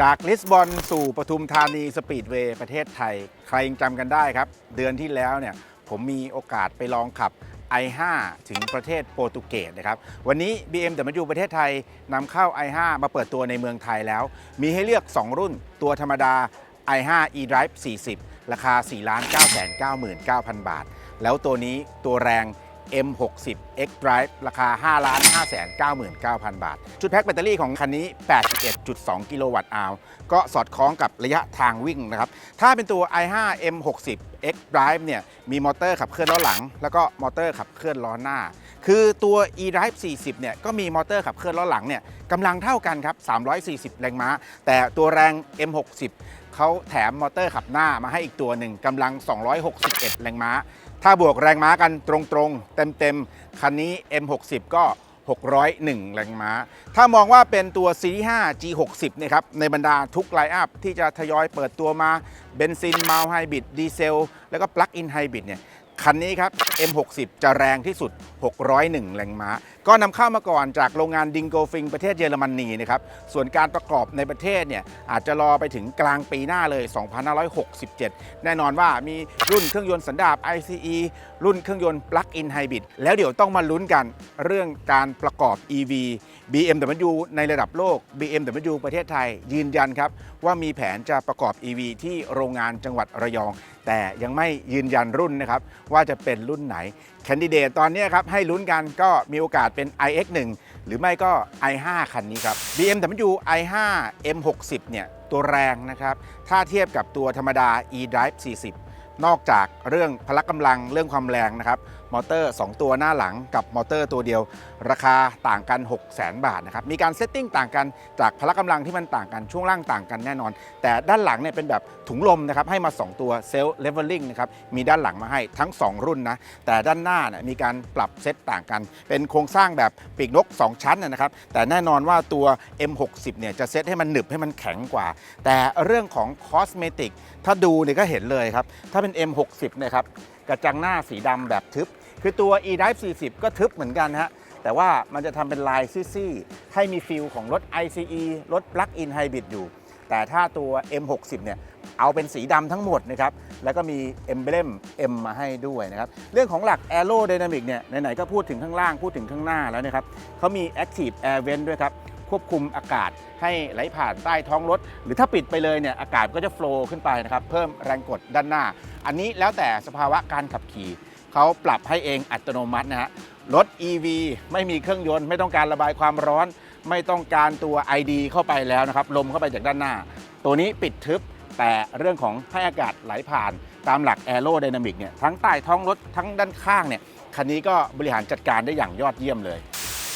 จากลิสบอนสู่ปทุมธานีสปีดเวย์ประเทศไทย ใครยังจำกันได้ครับ เดือนที่แล้วเนี่ยผมมีโอกาสไปลองขับ i5 ถึงประเทศโปรตุเกสนะครับ วันนี้ BMW ประเทศไทยนำเข้า i5 มาเปิดตัวในเมืองไทยแล้ว มีให้เลือก 2 รุ่น ตัวธรรมดา i5 eDrive 40 ราคา 4 9 9 9 9 0 0 บาท แล้วตัวนี้ตัวแรง M60 X Drive ราคา 5 5 9 9 0 0 0 บาทชุดแพ็คแบตเตอรี่ของคันนี้ 81.2 กิโลวัตต์อาวก็สอดคล้องกับระยะทางวิ่งนะครับ ถ้าเป็นตัว i5 M60 X Drive เนี่ยมีมอเตอร์ขับเคลื่อนล้อหลัง แล้วก็มอเตอร์ขับเคลื่อนล้อหน้า คือตัว eDrive 40 เนี่ยก็มีมอเตอร์ขับเคลื่อนล้อหลังเนี่ยกำลังเท่ากันครับ 340 แรงม้า แต่ตัวแรง M60 เขาแถมมอเตอร์ขับหน้ามาให้อีกตัวหนึ่งกำลัง 261 แรงม้า ถ้าบวกแรงม้ากันตรงๆ เต็มๆ คันนี้ M60 ก็ 601 แรงม้า ถ้ามองว่าเป็นตัว C5 G60 เนี่ยครับ ในบรรดาทุกไลน์อัพที่จะทยอยเปิดตัวมาเบนซินมาลไฮบริดดีเซล แล้วก็ปลั๊กอินไฮบริดเนี่ย คันนี้ครับ M60 จะแรงที่สุด601 แรงม้า ก็นำเข้ามาก่อนจากโรงงานดิงโกฟิงประเทศเยอรมนีนะครับ ส่วนการประกอบในประเทศเนี่ยอาจจะรอไปถึงกลางปีหน้าเลย 2567 แน่นอนว่ามีรุ่นเครื่องยนต์สันดาป ICE รุ่นเครื่องยนต์ปลั๊กอินไฮบริดแล้วเดี๋ยวต้องมาลุ้นกันเรื่องการประกอบ EV BMW ในระดับโลก BMW ประเทศไทยยืนยันครับว่ามีแผนจะประกอบ EV ที่โรงงานจังหวัดระยอง แต่ยังไม่ยืนยันรุ่นนะครับว่าจะเป็นรุ่นไหน คนดิเดตตอนนี้ครับให้ลุ้นกันก็มีโอกาสเป็น iX1 หรือไม่ก็ i5 คันนี้ครับ BMW i5 M60 เนี่ยตัวแรงนะครับ ถ้าเทียบกับตัวธรรมดา eDrive 40 นอกจากเรื่องพละกำลังเรื่องความแรงนะครับมอเตอร์ 2 ตัวหน้าหลังกับมอเตอร์ตัวเดียว ราคาต่างกัน 6 0 0 0 0 0บาทนะครับมีการเซตติ้งต่างกันจากพละกำลังที่มันต่างกันช่วงล่างต่างกันแน่นอน แต่ด้านหลังเนี่ยเป็นแบบถุงลมนะครับให้มา 2 ตัวเซลล์เลเวลลิ่งนะครับมีด้านหลังมาให้ทั้ง 2 รุ่นนะแต่ด้านหน้าเนี่ยมีการปรับเซตต่างกัน เป็นโครงสร้างแบบปีกนก 2 ชั้นนะนะครับแต่แน่นอนว่าตัว M60 เนี่ยจะเซตให้มันหนึบให้มันแข็งกว่า แต่เรื่องของคอสเมติกถ้าดูเนี่ยก็เห็นเลยครับถ้าเป็น M60 เนะครับกระจังหน้าสีดำแบบทึบ คือตัว eDrive 40 ก็ทึบเหมือนกันฮะแต่ว่ามันจะทำเป็นลายซี่ๆให้มีฟิลของรถ ICE รถ Plug-in Hybrid อยู่ แต่ถ้าตัว M60 เนี่ยเอาเป็นสีดำทั้งหมดนะครับ แล้วก็มี emblem M มาให้ด้วยนะครับ เรื่องของหลัก Aerodynamic เนี่ยไหนๆก็พูดถึงข้างล่างพูดถึงข้างหน้าแล้วนะครับเขามี Active Air Vent ด้วยครับ ควบคุมอากาศให้ไหลผ่านใต้ท้องรถ หรือถ้าปิดไปเลยเนี่ยอากาศก็จะโฟล์ขึ้นไปนะครับเพิ่มแรงกดด้านหน้า อันนี้แล้วแต่สภาวะการขับขี่เขาปรับให้เองอัตโนมัตินะฮะรถ EV ไม่มีเครื่องยนต์ ไม่ต้องการระบายความร้อน ไม่ต้องการตัว ID เข้าไปแล้วนะครับลมเข้าไปจากด้านหน้า ตัวนี้ปิดทึบแต่เรื่องของให้อากาศไหลผ่านตามหลัก Aero Dynamic เนี่ยทั้งใต้ท้องรถทั้งด้านข้างเนี่ยคันนี้ก็บริหารจัดการได้อย่างยอดเยี่ยมเลย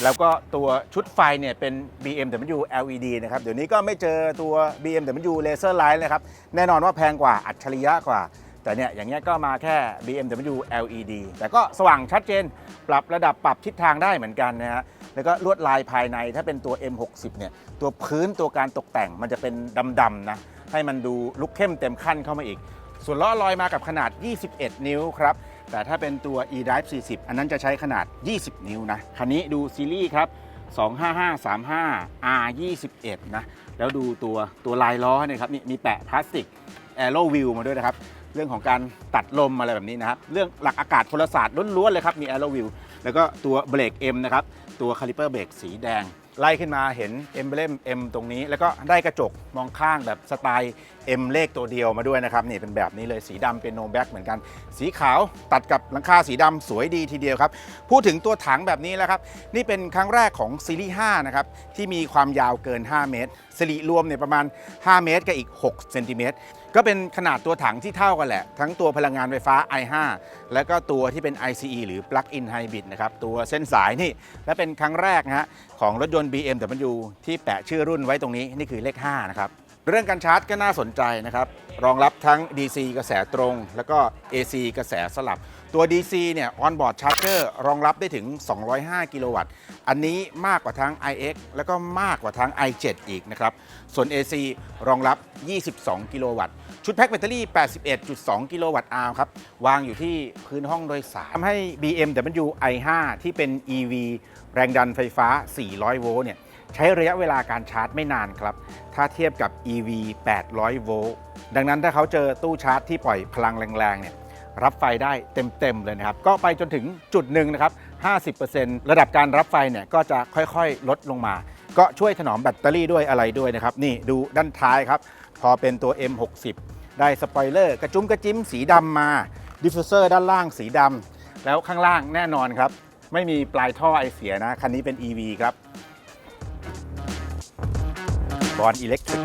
แล้วก็ตัวชุดไฟเนี่ยเป็น BMW LED นะครับ เดี๋ยวนี้ก็ไม่เจอตัว BMW Laser Light เลยครับ แน่นอนว่าแพงกว่าอัจฉริยะกว่า แต่เนี่ยอย่างเงี้ยก็มาแค่ BMW LED แต่ก็สว่างชัดเจน ปรับระดับปรับทิศทางได้เหมือนกันนะฮะแล้วก็ลวดลายภายในถ้าเป็นตัว M60 เนี่ยตัวพื้นตัวการตกแต่งมันจะเป็นดำๆนะให้มันดูลุกเข้มเต็มขั้นเข้ามาอีก ส่วนล้อลอยมากับขนาด 21 นิ้วครับ แต่ถ้าเป็นตัว eDrive 40 อันนั้นจะใช้ขนาด 20 นิ้วนะ คันนี้ดูซีรีส์ครับ 25535 R21 นะ แล้วดูตัวตัวลายล้อเนี่ยครับนี่มีแปะพลาสติก Aero Wheel มาด้วยนะครับ เรื่องของการตัดลมอะไรแบบนี้นะครับ เรื่องหลักอากาศพลศาสตร์ล้วนๆเลยครับ มี Aero Wheel แล้วก็ตัวเบรก M นะครับ ตัวคาลิเปอร์เบรกสีแดง ไล่ขึ้นมาเห็น Emblem M ตรงนี้ แล้วก็ได้กระจกมองข้างแบบสไตล์ M เลขตัวเดียวมาด้วยนะครับนี่เป็นแบบนี้เลยสีดำเป็นโนแบ็กเหมือนกัน สีขาวตัดกับหลังคาสีดำสวยดีทีเดียวครับ พูดถึงตัวถังแบบนี้แล้วครับ นี่เป็นครั้งแรกของซีรีส์5นะครับที่มีความยาวเกิน 5 เมตรสิริรวมเนี่ยประมาณ 5 เมตรกับอีก 6 เซนติเมตร ก็เป็นขนาดตัวถังที่เท่ากันแหละ ทั้งตัวพลังงานไฟฟ้า i5 และก็ตัวที่เป็น ICE หรือ Plug-in Hybrid นะครับ ตัวเส้นสายนี่ และเป็นครั้งแรกนะฮะของรถยนต์ BMW ที่แปะชื่อรุ่นไว้ตรงนี้ นี่คือเลข 5 นะครับ เรื่องการชาร์จก็น่าสนใจนะครับ รองรับทั้ง DC กระแสตรง แล้วก็ AC กระแสสลับ ตัว DC เนี่ย onboard charger รองรับได้ถึง 205 กิโลวัตต์ อันนี้มากกว่าทั้ง iX แล้วก็มากกว่าทั้ง i7 อีกนะครับ ส่วน AC รองรับ 22 กิโลวัตต์ ชุดแพ็คแบตเตอรี่ 81.2 กิโลวัตต์อาวครับ วางอยู่ที่พื้นห้องโดยสารทำให้ BMW i5 ที่เป็น EV แรงดันไฟฟ้า 400 โวลต์เนี่ยใช้ระยะเวลาการชาร์จไม่นานครับ ถ้าเทียบกับ EV 800 โวลต์ ดังนั้นถ้าเขาเจอตู้ชาร์จที่ปล่อยพลังแรงๆเนี่ย รับไฟได้เต็มๆเลยนะครับ ก็ไปจนถึงจุดหนึ่งนะครับ 50%ระดับการรับไฟเนี่ยก็จะค่อยๆ ลดลงมา ก็ช่วยถนอมแบตเตอรี่ด้วยอะไรด้วยนะครับ นี่ดูด้านท้ายครับ พอเป็นตัว M60 ได้สปอยเลอร์กระจุ้มกระจิ้มสีดำมาดิฟฟิวเซอร์ด้านล่างสีดำแล้วข้างล่างแน่นอนครับ ไม่มีปลายท่อไอเสียนะ คันนี้เป็น EV ครับบอลอิเล็กทริก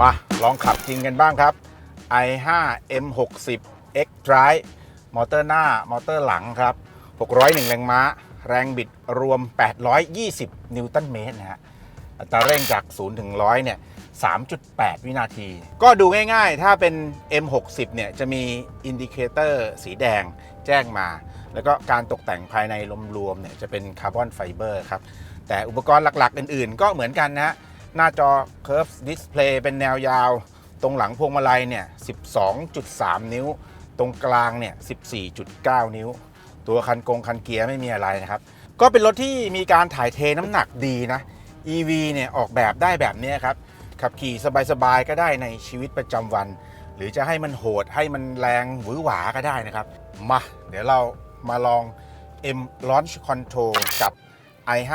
มาลองขับจริงกันบ้างครับ i5 M60 X Drive มอเตอร์หน้ามอเตอร์หลังครับ 601 แรงม้า แรงบิดรวม 820 นิวตันเมตรนะฮะอัตราเร่งจาก 0 ถึง 100 เนี่ย 3.8 วินาที ก็ดูง่ายๆ ถ้าเป็น M60 เนี่ย จะมีอินดิเคเตอร์สีแดงแจ้งมา แล้วก็การตกแต่งภายในรวมๆ เนี่ย จะเป็นคาร์บอนไฟเบอร์ครับ แต่อุปกรณ์หลักๆ อื่นๆ ก็เหมือนกันนะฮะ หน้าจอ Curve Display เป็นแนวยาว ตรงหลังพวงมาลัยเนี่ย 12.3 นิ้ว ตรงกลางเนี่ย 14.9 นิ้ว ตัวคันกงคันเกียร์ไม่มีอะไรนะครับ ก็เป็นรถที่มีการถ่ายเทน้ำหนักดีนะ EV เนี่ยออกแบบได้แบบนี้ครับ ขับขี่สบายๆ ก็ได้ในชีวิตประจำวัน หรือจะให้มันโหดให้มันแรงหวือหวาก็ได้นะครับ มา เดี๋ยวเรามาลอง M Launch Control กับ i5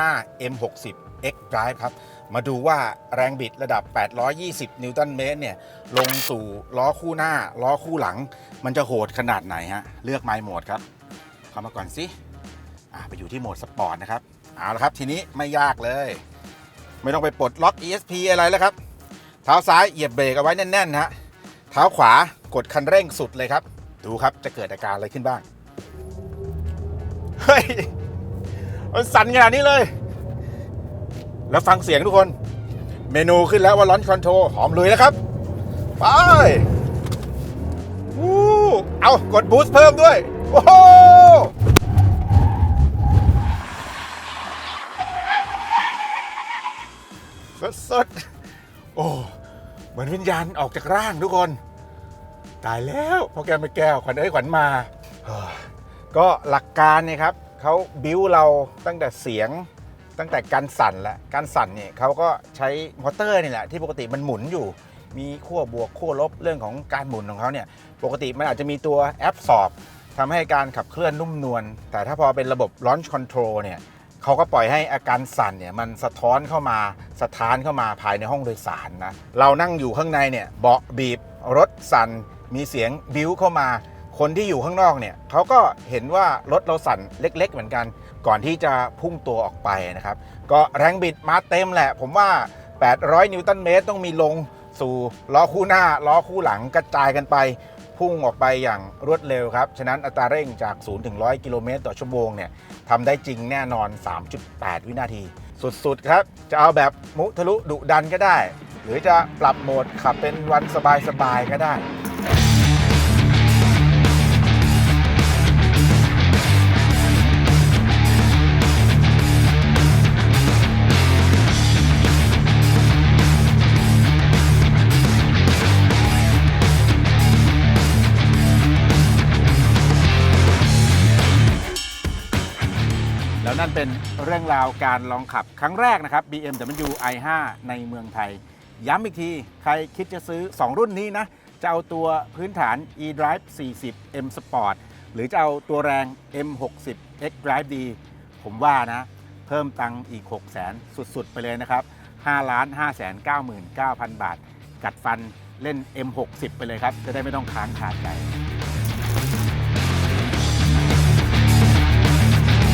M60 X Drive ครับมาดูว่าแรงบิดระดับ 820 นิวตันเมตรเนี่ยลงสู่ล้อคู่หน้า ล้อคู่หลัง มันจะโหดขนาดไหนฮะ เลือกไมโหมดครับ เข้ามาก่อนสิอ่าไปอยู่ที่โหมดสปอร์ตนะครับ เอาละครับ ทีนี้ไม่ยากเลย ไม่ต้องไปปลดล็อก ESP อะไรแล้วครับ เท้าซ้ายเหยียบเบรกเอาไว้แน่นๆนะฮะเท้าขวากดคันเร่งสุดเลยครับ ดูครับจะเกิดอาการอะไรขึ้นบ้าง เฮ้ยมันสั่นขนาดนี้เลย แล้วฟังเสียงทุกคน เมนูขึ้นแล้วว่าร้อนคอนโทรหอมลุยแล้วครับ ไปวู้เอากดบูสต์เพิ่มด้วย โอ้โหสดๆโอ้เหมือนวิญญาณออกจากร่างทุกคน ตายแล้วพอแกไม่แก้ว ขวัญเอ้ยขวัญมา ก็หลักการเนี่ยครับเขาบิ้วเราตั้งแต่เสียง ตั้งแต่การสั่นและการสั่นเนี่ยเขาก็ใช้มอเตอร์นี่แหละที่ปกติมันหมุนอยู่ มีขั้วบวกขั้วลบเรื่องของการหมุนของเขาเนี่ยปกติมันอาจจะมีตัวแอปสอบทำให้การขับเคลื่อนนุ่มนวลแต่ถ้าพอเป็นระบบ Launch Control เนี่ยเขาก็ปล่อยให้อาการสั่นเนี่ยมันสะท้อนเข้ามาสะท้านเข้ามาภายในห้องโดยสารนะเรานั่งอยู่ข้างในเนี่ยเบาะบีบรถสั่นมีเสียงบิ้วเข้ามา คนที่อยู่ข้างนอกเนี่ยเขาก็เห็นว่ารถเราสั่นเล็ก ๆ เหมือนกัน ก่อนที่จะพุ่งตัวออกไปนะครับ ก็แรงบิดมาเต็มแหละ ผมว่า 800 นิวตันเมตรต้องมีลงสู่ล้อคู่หน้าล้อคู่หลังกระจายกันไป พุ่งออกไปอย่างรวดเร็วครับ ฉะนั้นอัตราเร่งจาก 0 ถึง 100 กิโลเมตรต่อชั่วโมงเนี่ยทำได้จริงแน่นอน 3.8 วินาที สุด ๆ ครับ จะเอาแบบมุทะลุดุดันก็ได้ หรือจะปรับโหมดขับเป็นวันสบายๆก็ได้ นั่นเป็นเรื่องราวการลองขับครั้งแรกนะครับ BMW i5 ในเมืองไทย ย้ำอีกที ใครคิดจะซื้อ 2 รุ่นนี้นะ จะเอาตัวพื้นฐาน eDrive 40 M Sport หรือจะเอาตัวแรง M60 X Drive D ผมว่านะ เพิ่มตังค์อีก6 0 0 0 0 0สุด ๆ ไปเลยนะครับ5ล้าน5 9 9 0 0 0 บาท กัดฟันเล่น M60 ไปเลยครับ จะได้ไม่ต้องค้างคาใจ